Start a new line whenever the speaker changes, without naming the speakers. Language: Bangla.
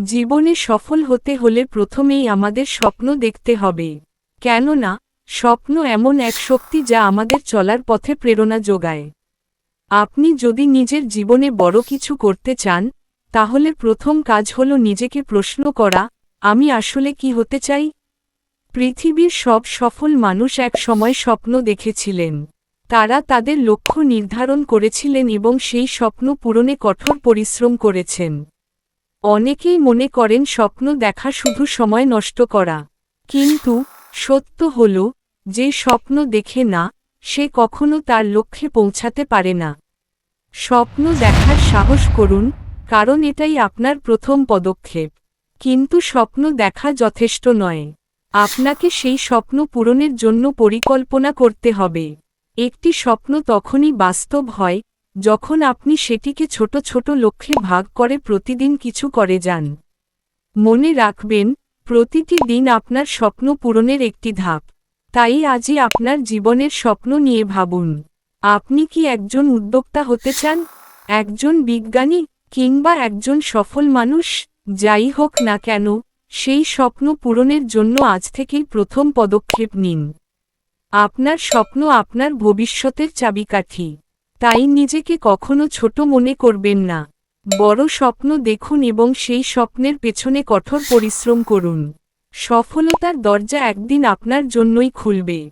জীবনে সফল হতে হলে প্রথমেই আমাদের স্বপ্ন দেখতে হবে। কেননা, স্বপ্ন এমন এক শক্তি যা আমাদের চলার পথে প্রেরণা যোগায়। আপনি যদি নিজের জীবনে বড় কিছু করতে চান, তাহলে প্রথম কাজ হল নিজেকে প্রশ্ন করা, আমি আসলে কি হতে চাই? পৃথিবীর সব সফল মানুষ এক সময় স্বপ্ন দেখেছিলেন। তারা তাদের লক্ষ্য নির্ধারণ করেছিলেন এবং সেই স্বপ্ন পূরণে কঠোর পরিশ্রম করেছেন। অনেকেই মনে করেন স্বপ্ন দেখা শুধু সময় নষ্ট করা। কিন্তু সত্য হল, যে স্বপ্ন দেখে না, সে কখনো তার লক্ষ্যে পৌঁছাতে পারে না। স্বপ্ন দেখার সাহস করুন, কারণ এটাই আপনার প্রথম পদক্ষেপ। কিন্তু স্বপ্ন দেখা যথেষ্ট নয়। আপনাকে সেই স্বপ্ন পূরণের জন্য পরিকল্পনা করতে হবে। একটি স্বপ্ন তখনই বাস্তব হয় যখন আপনি সেটিকে ছোট ছোট লক্ষ্যে ভাগ করে প্রতিদিন কিছু করে যান। মনে রাখবেন, প্রতিটি দিন আপনার স্বপ্ন পূরণের একটি ধাপ। তাই আজই আপনার জীবনের স্বপ্ন নিয়ে ভাবুন। আপনি কি একজন উদ্যোক্তা হতে চান? একজন বিজ্ঞানী কিংবা একজন সফল মানুষ? যাই হোক না কেন, সেই স্বপ্ন পূরণের জন্য আজ থেকেই প্রথম পদক্ষেপ নিন। আপনার স্বপ্ন আপনার ভবিষ্যতের চাবিকাঠি। তাই নিজেকে কখনো ছোট মনে করবেন না। বড় স্বপ্ন দেখুন এবং সেই স্বপ্নের পেছনে কঠোর পরিশ্রম করুন। সফলতার দরজা একদিন আপনার জন্যই খুলবে।